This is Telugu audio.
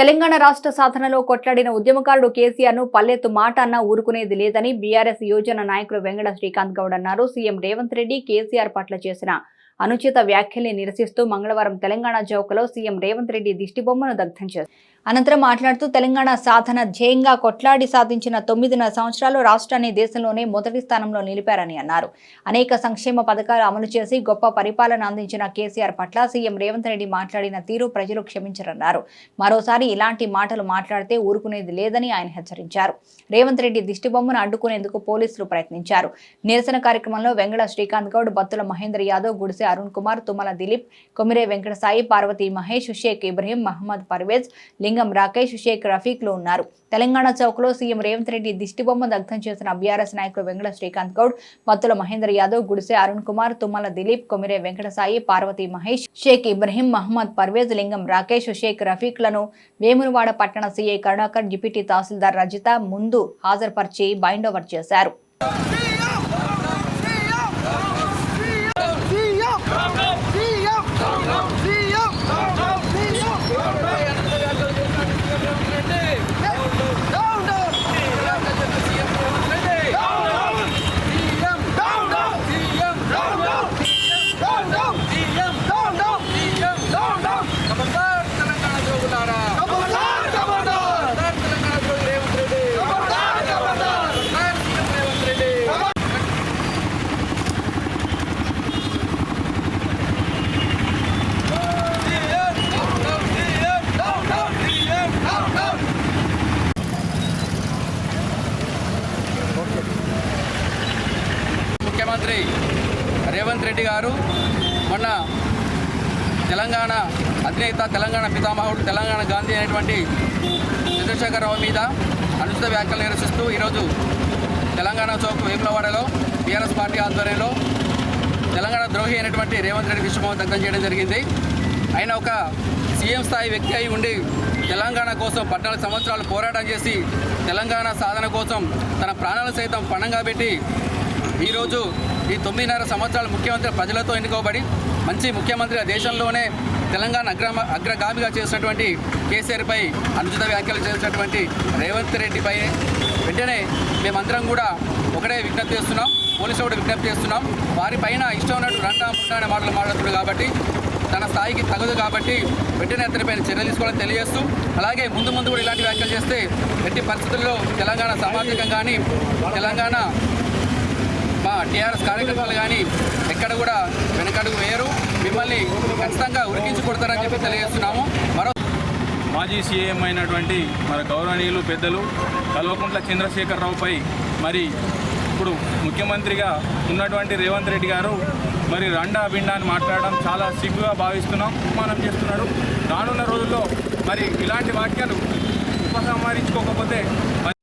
తెలంగాణ రాష్ట్ర సాధనలో కొట్లాడిన ఉద్యమకారుడు కేసీఆర్ను పల్లెత్తు మాట అన్న ఊరుకునేది లేదని బీఆర్ఎస్ యోజన నాయకులు వెంగళ శ్రీకాంత్ గౌడ్ అన్నారు. సీఎం రేవంత్ రెడ్డి కేసీఆర్ పట్ల చేసిన అనుచిత వ్యాఖ్యల్ని నిరసిస్తూ మంగళవారం తెలంగాణ చౌకలో సీఎం రేవంత్ రెడ్డి దిష్టిబొమ్మను దగ్ధం చేశారు. అనంతరం మాట్లాడుతూ తెలంగాణ సాధన ధ్యేయంగా కొట్లాడి సాధించిన తొమ్మిదిన్నర సంవత్సరాలు రాష్ట్రాన్ని దేశంలోనే మొదటి స్థానంలో నిలిపారని అన్నారు. అనేక సంక్షేమ పథకాలు అమలు చేసి గొప్ప పరిపాలన అందించిన కేసీఆర్ పట్ల సీఎం రేవంత్ రెడ్డి మాట్లాడిన తీరు ప్రజలు క్షమించరన్నారు. మరోసారి ఇలాంటి మాటలు మాట్లాడితే ఊరుకునేది లేదని ఆయన హెచ్చరించారు. రేవంత్ రెడ్డి దిష్టిబొమ్మను అడ్డుకునేందుకు పోలీసులు ప్రయత్నించారు. నిరసన కార్యక్రమంలో వెంగళ శ్రీకాంత్ గౌడ్ బత్తుల మహేందర్ యాదవ్ గుడిసె అరుణ్ కుమార్ తుమ్మల దిలీప్ కొమిరే వెంకట సాయి పార్వతి మహేష్ షేక్ ఇబ్రహీం మహమ్మద్ పర్వేజ్ లింగం రాకేష్ షేక్ రఫీక్లు ఉన్నారు. తెలంగాణ చౌక్లో సీఎం రేవంత్ రెడ్డి దిష్టిబొమ్మ దగ్ధం చేసిన బీఆర్ఎస్ నాయకులు వెంకట శ్రీకాంత్ గౌడ్ మత్తుల మహేందర్ యాదవ్ గుడిసె అరుణ్ కుమార్ తుమ్మల దిలీప్ కొమిరే వెంకట సాయి పార్వతి మహేష్ షేక్ ఇబ్రహీం మహమ్మద్ పర్వేజ్ లింగం రాకేష్ షేక్ రఫీక్లను వేములవాడ పట్టణ సీఐ కరుణాకర్ డిప్యూటీ తహసీల్దార్ రజిత ముందు హాజరుపరిచి బైండ్ ఓవర్ చేశారు. రాత్రి రేవంత్ రెడ్డి గారు మొన్న తెలంగాణ అధినేత తెలంగాణ పితామహుడు తెలంగాణ గాంధీ అనేటువంటి చంద్రశేఖరరావు మీద అనుచిత వ్యాఖ్యలు నిరసిస్తూ ఈరోజు తెలంగాణ చౌక్ వేములవాడలో టీఆర్ఎస్ పార్టీ ఆధ్వర్యంలో తెలంగాణ ద్రోహి అయినటువంటి రేవంత్ రెడ్డి విశ్వభావం దగ్ధం చేయడం జరిగింది. ఆయన ఒక సీఎం స్థాయి వ్యక్తి అయి ఉండి తెలంగాణ కోసం పద్నాలుగు సంవత్సరాలు పోరాటం చేసి తెలంగాణ సాధన కోసం తన ప్రాణాలు సైతం పణంగా పెట్టి ఈరోజు ఈ తొమ్మిదిన్నర సంవత్సరాలు ముఖ్యమంత్రి ప్రజలతో ఎన్నుకోబడి మంచి ముఖ్యమంత్రిగా దేశంలోనే తెలంగాణ అగ్రమ అగ్రగామిగా చేసినటువంటి కేసీఆర్పై అనుచిత వ్యాఖ్యలు చేసినటువంటి రేవంత్ రెడ్డిపై వెంటనే మేమందరం కూడా ఒకటే విజ్ఞప్తి చేస్తున్నాం. పోలీసులు కూడా విజ్ఞప్తి చేస్తున్నాం. వారిపైన ఇష్టం ఉన్నట్టు రంటా ముట్టా అనే మాటలు మాట్లాడుతున్నారు కాబట్టి తన స్థాయికి తగదు కాబట్టి వెంటనే అతనిపైన చర్యలు తీసుకోవాలని తెలియజేస్తూ అలాగే ముందు ముందు కూడా ఇలాంటి వ్యాఖ్యలు చేస్తే ఎట్టి పరిస్థితుల్లో తెలంగాణ సామాజికం కానీ తెలంగాణ మా టీఆర్ఎస్ కార్యకర్తలు కానీ ఎక్కడ కూడా వెనకడుగు వేయరు. మిమ్మల్ని ఖచ్చితంగా ఉరికించి కొడతారని చెప్పి తెలియజేస్తున్నాము. మరో మాజీ సీఎం అయినటువంటి మన గౌరవనీయులు పెద్దలు కల్వకుంట్ల చంద్రశేఖరరావుపై మరి ఇప్పుడు ముఖ్యమంత్రిగా ఉన్నటువంటి రేవంత్ రెడ్డి గారు మరి రండా బిండా అని మాట్లాడడం చాలా సిగ్గుగా భావిస్తున్నాం అవమానం చేస్తున్నాడు. రానున్న రోజుల్లో మరి ఇలాంటి వాక్యాలు ఉపసంహరించుకోకపోతే మరి